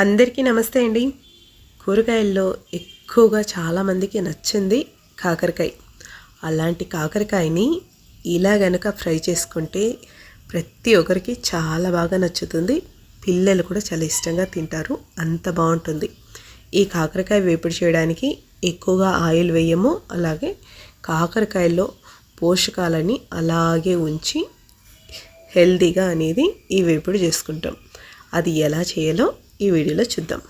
అందరికీ నమస్తే అండి. కూరగాయల్లో ఎక్కువగా చాలామందికి నచ్చింది కాకరకాయ. అలాంటి కాకరకాయని ఇలా గనుక ఫ్రై చేసుకుంటే ప్రతి ఒక్కరికి చాలా బాగా నచ్చుతుంది. పిల్లలు కూడా చాలా ఇష్టంగా తింటారు. అంత బాగుంటుంది. ఈ కాకరకాయ వేపుడు చేయడానికి ఎక్కువగా ఆయిల్ వేయము. అలాగే కాకరకాయల్లో పోషకాలని అలాగే ఉంచి హెల్తీగా అనేది ఈ వేపుడు చేసుకుంటాం. అది ఎలా చేయాలో ఈ వీడియోలో చూద్దాం.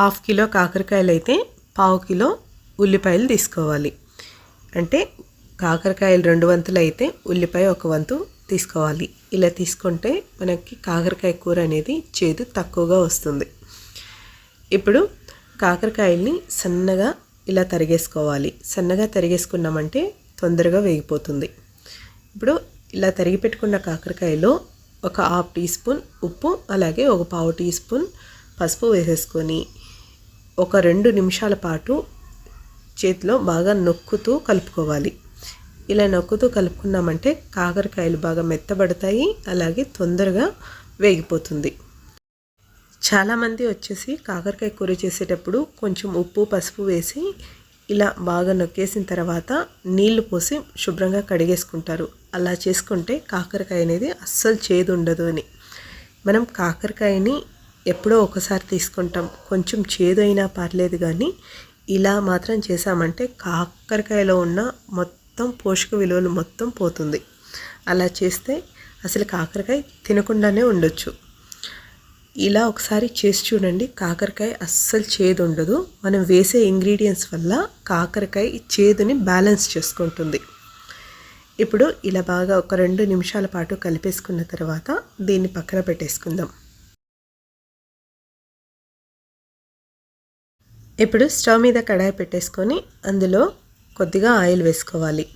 హాఫ్ కిలో కాకరకాయలు అయితే పావు కిలో ఉల్లిపాయలు తీసుకోవాలి. అంటే కాకరకాయలు రెండు వంతులు అయితే ఉల్లిపాయ ఒక వంతు తీసుకోవాలి. ఇలా తీసుకుంటే మనకి కాకరకాయ కూర అనేది చేదు తక్కువగా వస్తుంది. ఇప్పుడు కాకరకాయల్ని సన్నగా ఇలా తరిగేసుకోవాలి. సన్నగా తరిగేసుకున్నామంటే తొందరగా వేగిపోతుంది. ఇప్పుడు ఇలా తరిగి పెట్టుకున్న కాకరకాయలో ఒక హాఫ్ టీ స్పూన్ ఉప్పు అలాగే ఒక పావు టీ స్పూన్ పసుపు వేసేసుకొని ఒక రెండు నిమిషాల పాటు చేతిలో బాగా నొక్కుతూ కలుపుకోవాలి. ఇలా నొక్కుతూ కలుపుకున్నామంటే కాకరకాయలు బాగా మెత్తబడతాయి అలాగే తొందరగా వేగిపోతుంది. చాలామంది వచ్చేసి కాకరకాయ కూర చేసేటప్పుడు కొంచెం ఉప్పు పసుపు వేసి ఇలా బాగా నొక్కేసిన తర్వాత నీళ్ళు పోసి శుభ్రంగా కడిగేసుకుంటారు. అలా చేసుకుంటే కాకరకాయ అనేది అస్సలు చేదు ఉండదు అని. మనం కాకరకాయని ఎప్పుడో ఒకసారి తీసుకుంటాం. కొంచెం చేదు అయినా పర్లేదు కానీ ఇలా మాత్రం చేసామంటే కాకరకాయలో ఉన్న మొత్తం పోషక విలువలు మొత్తం పోతుంది. అలా చేస్తే అసలు కాకరకాయ తినకుండానే ఉండొచ్చు. ఇలా ఒకసారి చేసి చూడండి. కాకరకాయ అస్సలు చేదు ఉండదు మనం వేసే ఇంగ్రీడియంట్స్ వల్ల కాకరకాయ చేదుని బ్యాలెన్స్ చేసుకుంటుంది. ఇప్పుడు ఇలా బాగా ఒక రెండు నిమిషాల పాటు కలిపేసుకున్న తర్వాత దీన్ని పక్కన పెట్టేసుకుందాం. ఇప్పుడు స్టవ్ మీద కడాయి పెట్టేసుకొని అందులో కొద్దిగా ఆయిల్ వేసుకోవాలి.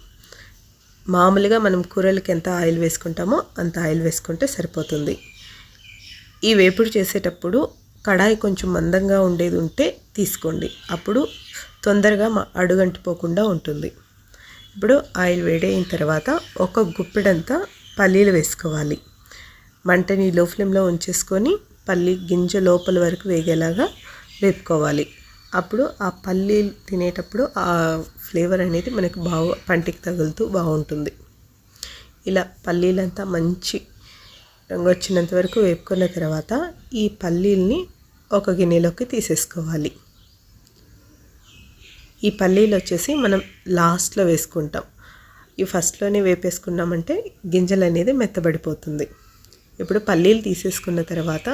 మామూలుగా మనం కూరలకి ఎంత ఆయిల్ వేసుకుంటామో అంత ఆయిల్ వేసుకుంటే సరిపోతుంది. ఈ వేపుడు చేసేటప్పుడు కడాయి కొంచెం మందంగా ఉండేది ఉంటే తీసుకోండి. అప్పుడు తొందరగా మా అడుగంటిపోకుండా ఉంటుంది. ఇప్పుడు ఆయిల్ వేడైన తర్వాత ఒక గుప్పెడంతా పల్లీలు వేసుకోవాలి. మంటని లో ఫ్లేమ్లో ఉంచేసుకొని పల్లి గింజ లోపల వరకు వేగేలాగా వేపుకోవాలి. అప్పుడు ఆ పల్లీలు తినేటప్పుడు ఆ ఫ్లేవర్ అనేది మనకు బాగా పంటికి తగులుతూ బాగుంటుంది. ఇలా పల్లీలంతా మంచి రంగు వచ్చినంత వరకు వేపుకున్న తర్వాత ఈ పల్లీల్ని ఒక గిన్నెలోకి తీసేసుకోవాలి. ఈ పల్లీలు వచ్చేసి మనం లాస్ట్లో వేసుకుంటాం. ఈ ఫస్ట్లోనే వేపేసుకున్నామంటే గింజలు అనేది మెత్తబడిపోతుంది. ఇప్పుడు పల్లీలు తీసేసుకున్న తర్వాత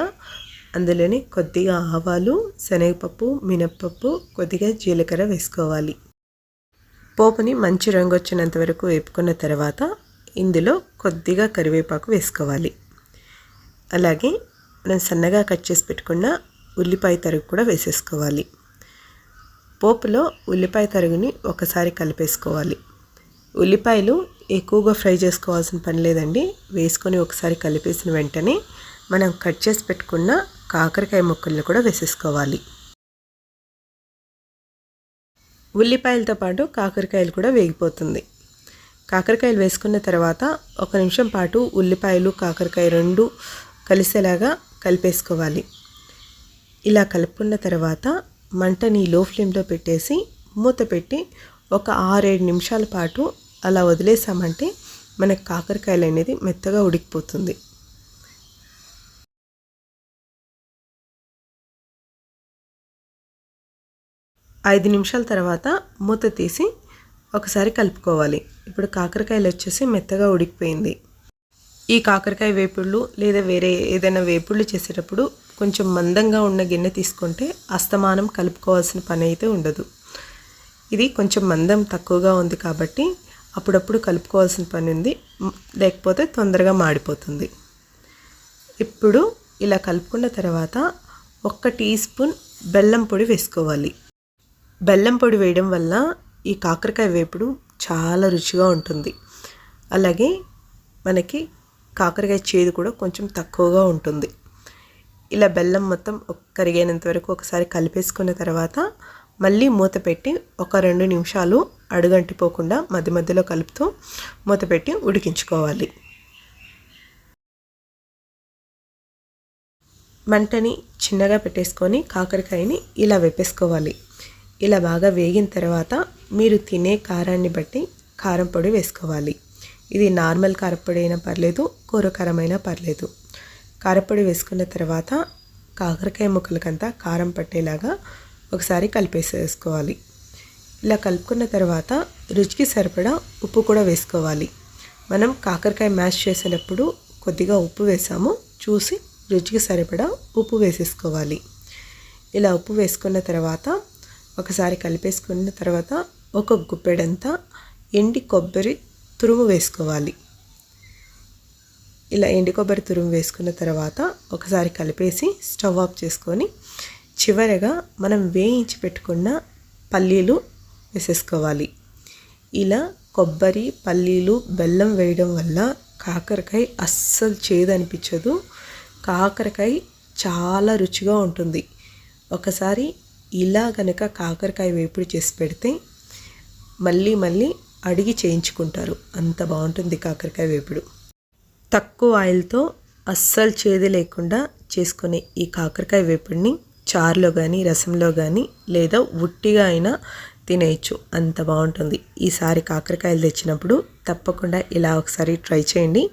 అందులోని కొద్దిగా ఆవాలు శనగపప్పు మినప్పప్పు కొద్దిగా జీలకర్ర వేసుకోవాలి. పోపుని మంచి రంగు వచ్చినంత వరకు వేపుకున్న తర్వాత ఇందులో కొద్దిగా కరివేపాకు వేసుకోవాలి. అలాగే మనం సన్నగా కట్ చేసి పెట్టుకున్న ఉల్లిపాయ తరుగు కూడా వేసేసుకోవాలి. పోపులో ఉల్లిపాయ తరుగుని ఒకసారి కలిపేసుకోవాలి. ఉల్లిపాయలు ఎక్కువగా ఫ్రై చేసుకోవాల్సిన పని లేదండి. వేసుకొని ఒకసారి కలిపేసిన వెంటనే మనం కట్ చేసి పెట్టుకున్న కాకరకాయ ముక్కల్ని కూడా వేసేసుకోవాలి. ఉల్లిపాయలతో పాటు కాకరకాయలు కూడా వేగిపోతుంది. కాకరకాయలు వేసుకున్న తర్వాత ఒక నిమిషం పాటు ఉల్లిపాయలు కాకరకాయ రెండు కలిసేలాగా కలిపేసుకోవాలి. ఇలా కలుపుకున్న తర్వాత మంటని లో ఫ్లేమ్లో పెట్టేసి మూత పెట్టి ఒక ఆరేడు నిమిషాల పాటు అలా వదిలేసామంటే మనకు కాకరకాయలు అనేది మెత్తగా ఉడికిపోతుంది. ఐదు నిమిషాల తర్వాత మూత తీసి ఒకసారి కలుపుకోవాలి. ఇప్పుడు కాకరకాయలు వచ్చేసి మెత్తగా ఉడికిపోయింది. ఈ కాకరకాయ వేపుళ్ళు లేదా వేరే ఏదైనా వేపుళ్ళు చేసేటప్పుడు కొంచెం మందంగా ఉన్న గిన్నె తీసుకుంటే అస్తమానం కలుపుకోవాల్సిన పని అయితే ఉండదు. ఇది కొంచెం మందం తక్కువగా ఉంది కాబట్టి అప్పుడప్పుడు కలుపుకోవాల్సిన పని ఉంది. లేకపోతే తొందరగా మాడిపోతుంది. ఇప్పుడు ఇలా కలుపుకున్న తర్వాత ఒక్క టీ స్పూన్ బెల్లం పొడి వేసుకోవాలి. బెల్లం పొడి వేయడం వల్ల ఈ కాకరకాయ వేపుడు చాలా రుచిగా ఉంటుంది. అలాగే మనకి కాకరకాయ చేదు కూడా కొంచెం తక్కువగా ఉంటుంది. ఇలా బెల్లం మొత్తం కరిగైనంత వరకు ఒకసారి కలిపేసుకున్న తర్వాత మళ్ళీ మూత పెట్టి ఒక రెండు నిమిషాలు అడుగంటిపోకుండా మధ్య మధ్యలో కలుపుతూ మూత పెట్టి ఉడికించుకోవాలి. మంటని చిన్నగా పెట్టేసుకొని కాకరకాయని ఇలా వేపేసుకోవాలి. ఇలా బాగా వేగిన తర్వాత మీరు తినే కారాన్ని బట్టి కారం పొడి వేసుకోవాలి. ఇది నార్మల్ కారపొడి అయినా పర్లేదు కూరకారం పర్లేదు. కారపొడి వేసుకున్న తర్వాత కాకరకాయ ముక్కలకంతా కారం పట్టేలాగా ఒకసారి కలిపేసేసుకోవాలి. ఇలా కలుపుకున్న తర్వాత రుచికి సరిపడా ఉప్పు కూడా వేసుకోవాలి. మనం కాకరకాయ మ్యాష్ చేసేటప్పుడు కొద్దిగా ఉప్పు వేసాము చూసి రుచికి సరిపడా ఉప్పు వేసేసుకోవాలి. ఇలా ఉప్పు వేసుకున్న తర్వాత ఒకసారి కలిపేసుకున్న తర్వాత ఒక గుప్పెడంతా ఎండి కొబ్బరి తురుము వేసుకోవాలి. ఇలా ఎండి కొబ్బరి తురుము వేసుకున్న తర్వాత ఒకసారి కలిపేసి స్టవ్ ఆఫ్ చేసుకొని చివరగా మనం వేయించి పెట్టుకున్న పల్లీలు వేసేసుకోవాలి. ఇలా కొబ్బరి పల్లీలు బెల్లం వేయడం వల్ల కాకరకాయ అస్సలు చేదనిపించదు. కాకరకాయ చాలా రుచిగా ఉంటుంది. ఒకసారి ఇలా కనుక కాకరకాయ వేపుడు చేసి పెడితే మళ్ళీ మళ్ళీ అడిగి చేయించుకుంటారు. అంత బాగుంటుంది కాకరకాయ వేపుడు. తక్కువ ఆయిల్తో అస్సలు చేదు లేకుండా చేసుకునే ఈ కాకరకాయ వేపుడిని చారులో కానీ రసంలో కానీ లేదా ఉట్టిగా అయినా తినేయచ్చు. అంత బాగుంటుంది. ఈసారి కాకరకాయలు తెచ్చినప్పుడు తప్పకుండా ఇలా ఒకసారి ట్రై చేయండి.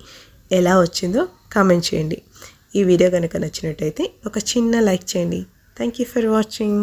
ఎలా వచ్చిందో కామెంట్ చేయండి. ఈ వీడియో కనుక నచ్చినట్టయితే ఒక చిన్న లైక్ చేయండి. Thank you for watching